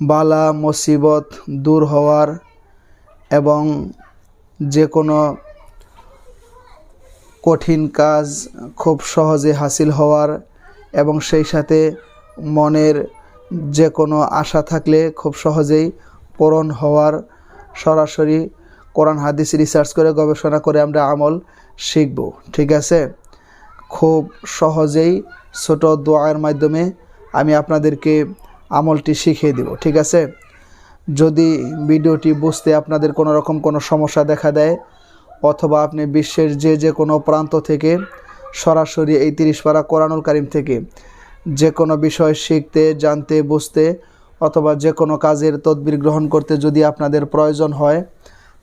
বালা, মুসিবত দূর হওয়ার এবং যে কোনো কঠিন কাজ খুব সহজে হাসিল হওয়ার এবং সেই সাথে মনের যে কোনো আশা থাকলে খুব সহজেই পূরণ হওয়ার সরাসরি কোরআন, হাদিস রিসার্চ করে, গবেষণা করে আমরা আমল শিখব, ঠিক আছে? খুব সহজেই ছোট দোয়ার মাধ্যমে আমি আপনাদেরকে আমলটি শিখিয়ে দেব, ঠিক আছে? যদি ভিডিওটি বুঝতে আপনাদের কোনো রকম কোনো সমস্যা দেখা দেয়, অথবা আপনি বিশ্বের যে যে কোনো প্রান্ত থেকে সরাসরি এই তিরিশ পারা কোরআনুল কারিম থেকে যে কোনো বিষয় শিখতে, জানতে, বুঝতে, অথবা যে কোনো কাজের তদবির গ্রহণ করতে যদি আপনাদের প্রয়োজন হয়,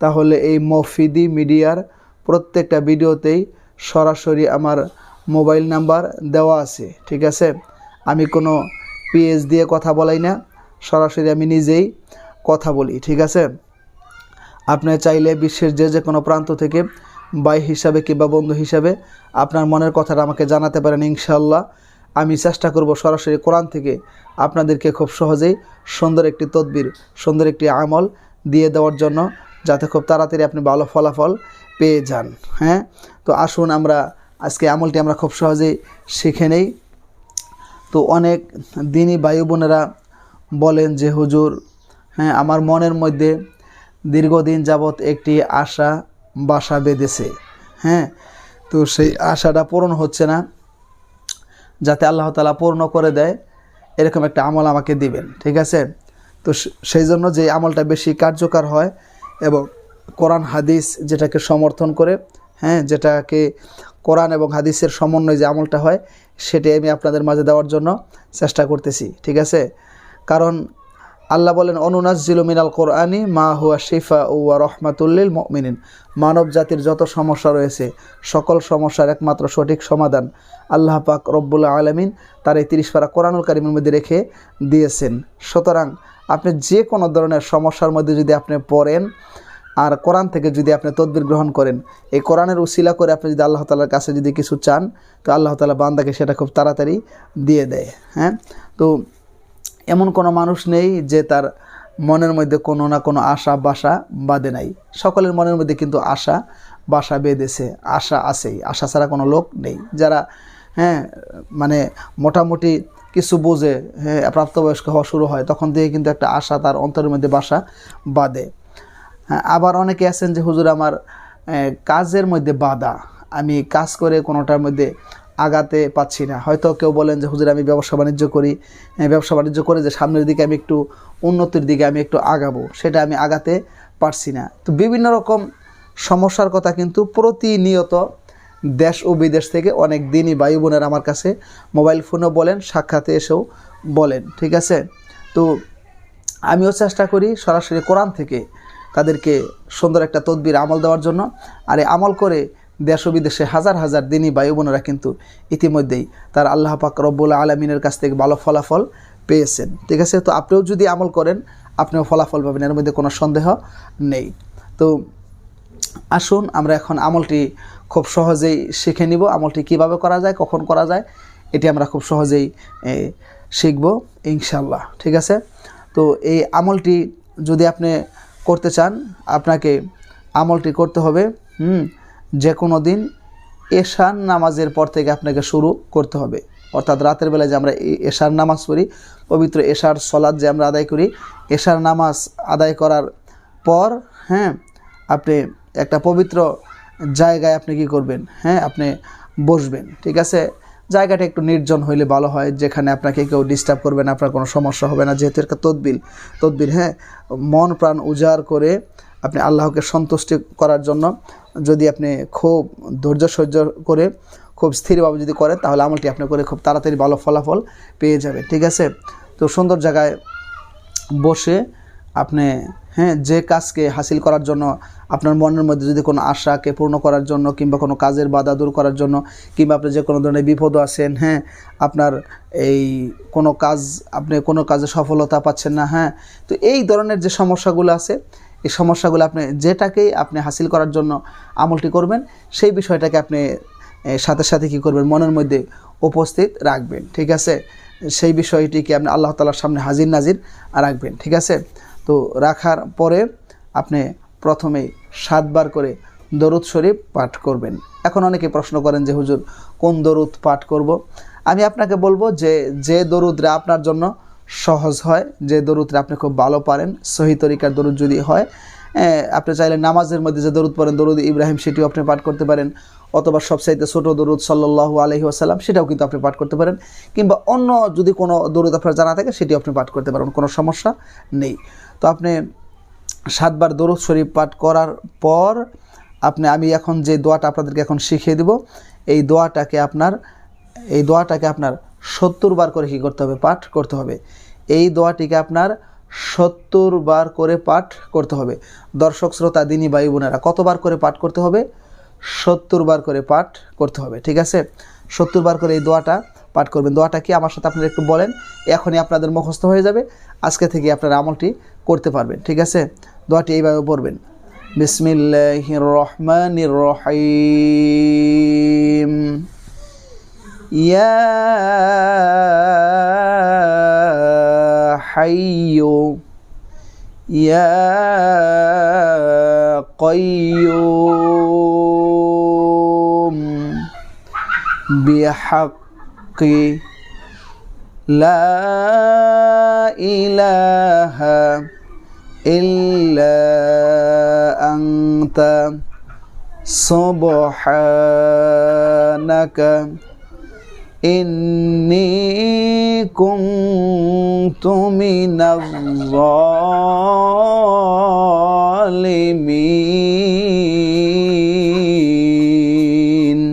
তাহলে এই মফিদি মিডিয়ার প্রত্যেকটা ভিডিওতেই সরাসরি আমার মোবাইল নাম্বার দেওয়া আছে, ঠিক আছে? আমি কোনো পিএস দিয়ে কথা বলাই না, সরাসরি আমি নিজেই কথা বলি, ঠিক আছে? আপনি চাইলে বিশ্বের যে যে কোনো প্রান্ত থেকে বাই হিসাবে কিংবা বন্ধু হিসাবে আপনার মনের কথাটা আমাকে জানাতে পারেন ইনশাল্লাহ আমি চেষ্টা করব সরাসরি কোরআন থেকে আপনাদেরকে খুব সহজেই সুন্দর একটি তদবির, সুন্দর একটি আমল দিয়ে দেওয়ার জন্য যাতে খুব তাড়াতাড়ি আপনি ভালো ফলাফল পেয়ে যান হ্যাঁ? তো আসুন আমরা আজকে আমলটি আমরা খুব সহজেই শিখে নেই। তো অনেক দিনই বায়ু বোনেরা বলেন যে, হুজুর হ্যাঁ আমার মনের মধ্যে দীর্ঘদিন যাবৎ একটি আশা বাসা বেঁধেছে। হ্যাঁ তো সেই আশাটা পূরণ হচ্ছে না। যাতে আল্লাহ তালা পূর্ণ করে দেয়, এরকম একটা আমল আমাকে দিবেন। ঠিক আছে? তো সেই জন্য যে আমলটা বেশি কার্যকর হয় এবং কোরআন, হাদিস যেটাকে সমর্থন করে হ্যাঁ যেটাকে কোরআন এবং হাদিসের সমন্বয় যে আমলটা হয় সেটাই আমি আপনাদের মাঝে দেওয়ার জন্য চেষ্টা করতেছি, ঠিক আছে? কারণ আল্লাহ বলেন অনুনাজিল মিনাল কোরআনি মা হুয়া শিফা ওয়া রহমাতুল্লিল মিনিন মানব জাতির যত সমস্যা রয়েছে, সকল সমস্যার একমাত্র সঠিক সমাধান আল্লাহ পাক রব্বুল্লা আলমিন তার এই তিরিশ পারা কোরআনুল কারিমের মধ্যে রেখে দিয়েছেন। সুতরাং আপনি যে কোনো ধরনের সমস্যার মধ্যে যদি আপনি পড়েন আর কোরআন থেকে যদি আপনি তদবির গ্রহণ করেন, এই কোরআনের উসিলা করে আপনি যদি আল্লাহ তালার কাছে যদি কিছু চান, তো আল্লাহ তালা বান্দাকে সেটা খুব তাড়াতাড়ি দিয়ে দেয় হ্যাঁ? তো এমন কোনো মানুষ নেই যে তার মনের মধ্যে কোনো না কোনো আশা, বাসা বাঁধে নাই। সকলের মনের মধ্যে কিন্তু আশা, বাসা বেঁধেছে, আশা আছেই। আশা ছাড়া কোনো লোক নেই। যারা হ্যাঁ মানে মোটামুটি কিছু বোঝে হ্যাঁ প্রাপ্তবয়স্ক হওয়া শুরু হয়, তখন থেকে কিন্তু একটা আশা তার অন্তরের মধ্যে বাসা বাঁধে। আবার অনেকে আছেন যে, হুজুর, আমার কাজের মধ্যে বাধা। আমি কাজ করে কোনোটার মধ্যে আগাতে পাচ্ছি না। হয়তো কেউ বলেন যে, হুজুর, আমি ব্যবসা বাণিজ্য করি। ব্যবসা বাণিজ্য করে যে, সামনের দিকে আমি একটু, উন্নতির দিকে আমি একটু আগাবো, সেটা আমি আগাতে পারছি না। তো বিভিন্ন রকম সমস্যার কথা কিন্তু প্রতিনিয়ত দেশ ও বিদেশ থেকে অনেক দিনই বায়ু বোনের আমার কাছে মোবাইল ফোনও বলেন, সাক্ষাতে এসেও বলেন, ঠিক আছে? তো আমিও চেষ্টা করি সরাসরি কোরআন থেকে তাদেরকে সুন্দর একটা তদবির আমল দেওয়ার জন্য। আর আমল করে দেশ ও বিদেশে হাজার হাজার দিনই বায়ু বোনেরা কিন্তু ইতিমধ্যেই তার আল্লাহ পাক রব্বুল আলমিনের কাছ থেকে ভালো ফলাফল পেয়েছেন। ঠিক আছে, তো আপনিও যদি আমল করেন, আপনিও ফলাফল পাবেন, এর মধ্যে কোনো সন্দেহ নেই। তো আসুন, আমরা এখন আমলটি খুব সহজেই শিখে নিব। আমলটি কীভাবে করা যায়, কখন করা যায়, এটি আমরা খুব সহজেই শিখব ইনশাল্লাহ ঠিক আছে, তো এই আমলটি যদি আপনি করতে চান, আপনাকে আমলটি করতে হবে। হুম যে কোনো দিন এশার নামাজের পর থেকে আপনাকে শুরু করতে হবে। অর্থাৎ রাতের বেলায় যে আমরা এশার নামাজ পড়ি, পবিত্র এশার সলাদ যে আমরা আদায় করি, এশার নামাজ আদায় করার পর হ্যাঁ আপনি একটা পবিত্র জায়গায় আপনি কি করবেন? হ্যাঁ আপনি বসবেন। ঠিক আছে? জায়গাটা একটু নির্জন হইলে ভালো হয়, যেখানে আপনাকে কেউ ডিস্টার্ব করবে না, আপনার কোনো সমস্যা হবে না, যেহেতু একটা তদবির। তদবির হ্যাঁ মন প্রাণ উজাড় করে আপনি আল্লাহকে সন্তুষ্টি করার জন্য যদি আপনি খুব ধৈর্য সহ্য করে, খুব স্থিরভাবে যদি করেন, তাহলে আমলটি আপনি করে খুব তাড়াতাড়ি ভালো ফলাফল পেয়ে যাবে ঠিক আছে? তো সুন্দর জায়গায় বসে আপনি হ্যাঁ যে কাজকে হাসিল করার জন্য আপনার মনের মধ্যে যদি কোনো আশাকে পূর্ণ করার জন্য কিংবা কোনো কাজের বাধা দূর করার জন্য কিংবা আপনি যে কোনো ধরনের বিপদ আছেন হ্যাঁ আপনার এই কোনো কাজ, আপনি কোনো কাজে সফলতা পাচ্ছেন না হ্যাঁ তো এই ধরনের যে সমস্যাগুলো আছে, এই সমস্যাগুলো আপনি যেটাকেই আপনি হাসিল করার জন্য আমলটি করবেন, সেই বিষয়টাকে আপনি সাথে সাথে কী করবেন, মনের মধ্যে উপস্থিত রাখবেন, ঠিক আছে? সেই বিষয়টিকে আপনি আল্লাহ তালার সামনে হাজির নাজির রাখবেন, ঠিক আছে? তো রাখার পরে আপনি প্রথমেই সাতবার করে দরুদ শরীফ পাঠ করবেন। এখন অনেকে প্রশ্ন করেন যে, হুজুর, কোন দরুদ পাঠ করব? আমি আপনাকে বলব যে যে দরুদরা আপনার জন্য সহজ হয়, যে দরুদরা আপনি খুব ভালো পারেন, সহি তরিকার দরুদ যদি হয় আপনি চাইলে নামাজের মধ্যে যে দরুদ পড়েন, দরুদ ইব্রাহিম, সেটিও আপনি পাঠ করতে পারেন, অথবা সবচাইতে ছোট দরুদ সাল্লাল্লাহু আলহি আসাল্লাম সেটাও কিন্তু আপনি পাঠ করতে পারেন, কিংবা অন্য যদি কোনো দরুদ আপনার জানা থাকে, সেটিও আপনি পাঠ করতে পারেন, কোনো সমস্যা নেই। তো আপনি সাতবার দরুদ শরীফ পাঠ করার পর আপনি, আমি এখন যে দোয়াটা আপনাদেরকে এখন শিখিয়ে দিব, এই দোয়াটাকে আপনার, এই দোয়াটাকে আপনার সত্তর বার করে কী করতে হবে? পাঠ করতে হবে। এই দোয়াটিকে আপনার সত্তর বার করে পাঠ করতে হবে। দর্শক, শ্রোতা, দিনী বায়ু বোনেরা, কতবার করে পাঠ করতে হবে? সত্তর বার করে পাঠ করতে হবে, ঠিক আছে? সত্তর বার করে এই দোয়াটা পাঠ করবেন। দোয়াটা কি? আমার সাথে আপনারা একটু বলেন, এখনই আপনাদের মুখস্থ হয়ে যাবে। আজকে থেকে আপনারা আমলটি করতে পারবেন, ঠিক আছে? দোয়াটি এইভাবে পড়বেন বিসমিল্লাহির রহমানির রহিম ইয়া হাইয়ু ইয়া قيوم بحق لا إله إلا أنت سبحانك إني كنت من الظالمين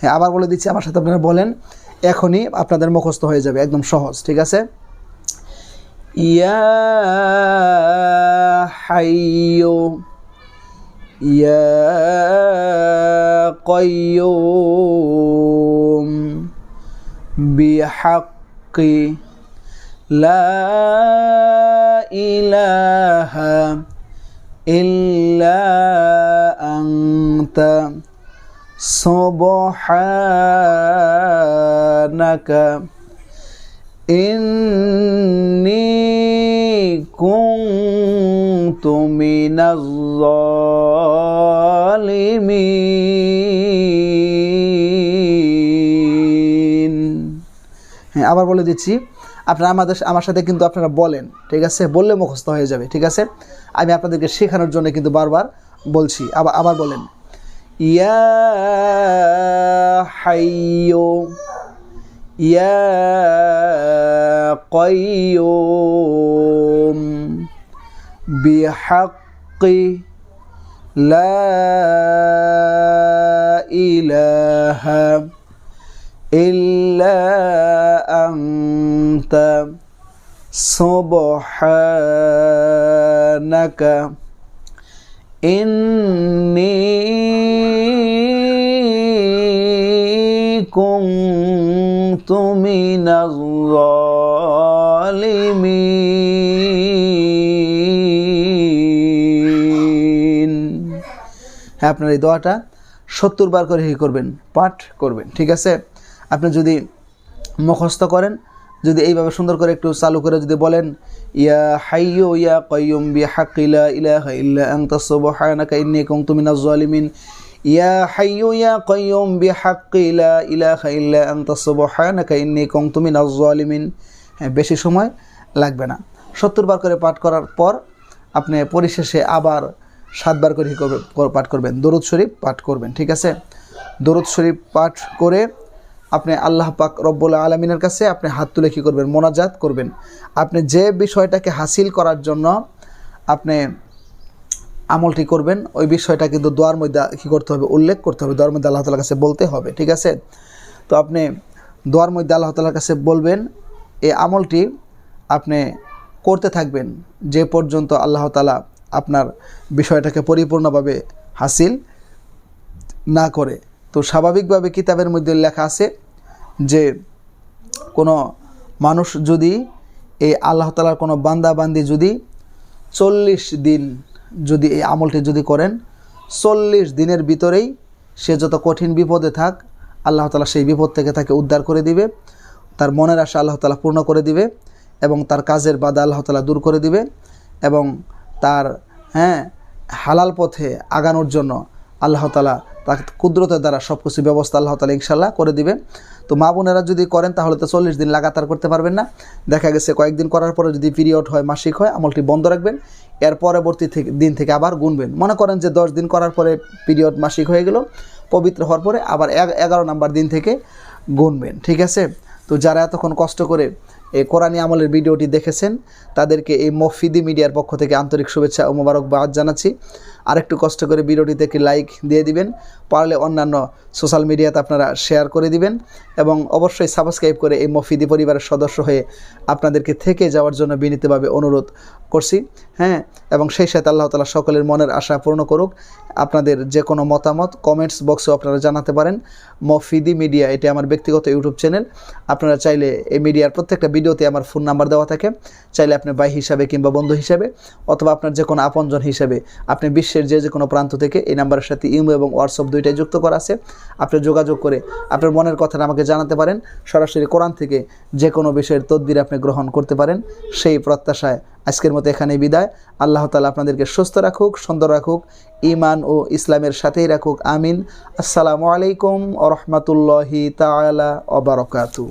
হ্যাঁ আবার বলে দিচ্ছি আমার সাথে আপনারা বলেন এখনই আপনাদের মুখস্থ হয়ে যাবে একদম সহজ ঠিক আছে Ya Hayyu. Ya Qayyum. Bihaqqi. La ilaha illa anta. Subhanaka. Inni كنت من الظالمين হ্যাঁ আবার বলে দিচ্ছি আপনারা আমাদের আমার সাথে কিন্তু আপনারা বলেন ঠিক আছে বললে মুখস্থ হয়ে যাবে ঠিক আছে আমি আপনাদেরকে শেখানোর জন্য কিন্তু বারবার বলছি আবার আবার বলেন ইয়া হাইয়ু ইয়া قيوم بحق لا إله إلا أنت سبحانك إني كنت من الظالمين হ্যাঁ আপনার এই দোয়াটা সত্তর বার করে হি করবেন পাঠ করবেন ঠিক আছে আপনি যদি মুখস্থ করেন যদি এইভাবে সুন্দর করে একটু চালু করে যদি বলেন ইয়া হাইয়ু ইয়া কয়ুম বি হাকিলা ইলাহা ইল্লা আনতা সুবহানাকা ইন্নী কুনতু মিনাজ জালিমিন হাইয়ু ইয়া কয়ুম বি হাকিলা ইলাহা ইল্লা আনতা সুবহানাকা ইন্নী কুনতু মিনাজ জালিমিন হ্যাঁ বেশি সময় লাগবে না। সত্তর বার করে পাঠ করার পর আপনি পরিশেষে আবার সাতবার করে পাঠ করবেন। দরুদ শরীফ পাঠ করবেন, ঠিক আছে? দরুদ শরীফ পাঠ করে আপনি আল্লাহ পাক রব্বুল আলমিনের কাছে আপনি হাত তুলে কী করবেন? মোনাজাত করবেন। আপনি যে বিষয়টাকে হাসিল করার জন্য আপনি আমলটি করবেন, ওই বিষয়টা কিন্তু দোয়ার মধ্যে কী করতে হবে? উল্লেখ করতে হবে। দোয়ার মধ্যে আল্লাহ তালার কাছে বলতে হবে, ঠিক আছে? তো আপনি দোয়ার মধ্যে আল্লাহ তালার কাছে বলবেন, এই আমলটি আপনি করতে থাকবেন যে পর্যন্ত আল্লাহ তালা আপনার বিষয়টাকে পরিপূর্ণভাবে হাসিল না করে। তো স্বাভাবিকভাবে কিতাবের মধ্যে লেখা আছে যে, কোনো মানুষ যদি এই আল্লাহ তালার কোনো বান্দাবান্দি যদি চল্লিশ দিন যদি এই আমলটি যদি করেন, চল্লিশ দিনের ভিতরেই সে যত কঠিন বিপদে থাক, আল্লাহ তালা সেই বিপদ থেকে তাকে উদ্ধার করে দিবে, তার মনের আশা আল্লাহ তালা পূর্ণ করে দিবে এবং তার কাজের বাধা আল্লাহ তালা দূর করে দিবে এবং তার হ্যাঁ হালাল পথে আগানোর জন্য আল্লাহ তালা তার কুদরতের দ্বারা সব কিছু ব্যবস্থা আল্লাহ তালা ইনশাল্লাহ করে দিবে। তো মা বোনেরা যদি করেন, তাহলে তো চল্লিশ দিন লাগাতার করতে পারবেন না। দেখা গেছে কয়েকদিন করার পরে যদি পিরিয়ড হয়, মাসিক হয়, আমলটি বন্ধ রাখবেন। এর পরবর্তী থেকে দিন থেকে আবার গুনবেন। মনে করেন যে দশ দিন করার পরে পিরিয়ড মাসিক হয়ে গেল, পবিত্র হওয়ার পরে আবার এগ- এগারো নাম্বার দিন থেকে গুনবেন, ঠিক আছে? তো যারা এতক্ষণ কষ্ট করে এই কোরআনী আমলের ভিডিওটি দেখেছেন, তাদেরকে এই মফিদি মিডিয়ার পক্ষ থেকে আন্তরিক শুভেচ্ছা ও মোবারকবাদ জানাচ্ছি। আরেকটু কষ্ট করে ভিডিওটিতে একটি লাইক দিয়ে দিবেন, পারলে অন্যান্য সোশ্যাল মিডিয়াতে আপনারা শেয়ার করে দিবেন এবং অবশ্যই সাবস্ক্রাইব করে এই মফিদি পরিবারের সদস্য হয়ে আপনাদেরকে থেকে যাওয়ার জন্য বিনীতভাবে অনুরোধ করছি। হ্যাঁ এবং সেই সাথে আল্লাহ তালা সকলের মনের আশা পূর্ণ করুক। আপনাদের যে কোনো মতামত কমেন্টস বক্সেও আপনারা জানাতে পারেন। মফিদি মিডিয়া এটি আমার ব্যক্তিগত ইউটিউব চ্যানেল আপনারা চাইলে এই মিডিয়ার প্রত্যেকটা ভিডিওতে আমার ফোন নাম্বার দেওয়া থাকে। চাইলে আপনি ভাই হিসাবে কিংবা বন্ধু হিসাবে, অথবা আপনার যে কোনো আপনজন হিসাবে আপনি বিশ্বের যে যে কোনো প্রান্ত থেকে এই নাম্বারের সাথে ইমো এবং হোয়াটসঅ্যাপ দুইটাই যুক্ত করা আছে। আপনি যোগাযোগ করে আপনার মনের কথাটা আমাকে জানাতে পারেন। সরাসরি কোরআন থেকে যে কোনো বিষয়ের তদবির আপনি গ্রহণ করতে পারেন। সেই প্রত্যাশায় আজকের মতো এখানেই বিদায়। আল্লাহ তালা আপনাদেরকে সুস্থ রাখুক, সুন্দর রাখুক ইমান ও ইসলামের সাথেই রাখুক। আমিন। আসসালামু আলাইকুম ও রহমতুল্লাহি তালা অবরকাতু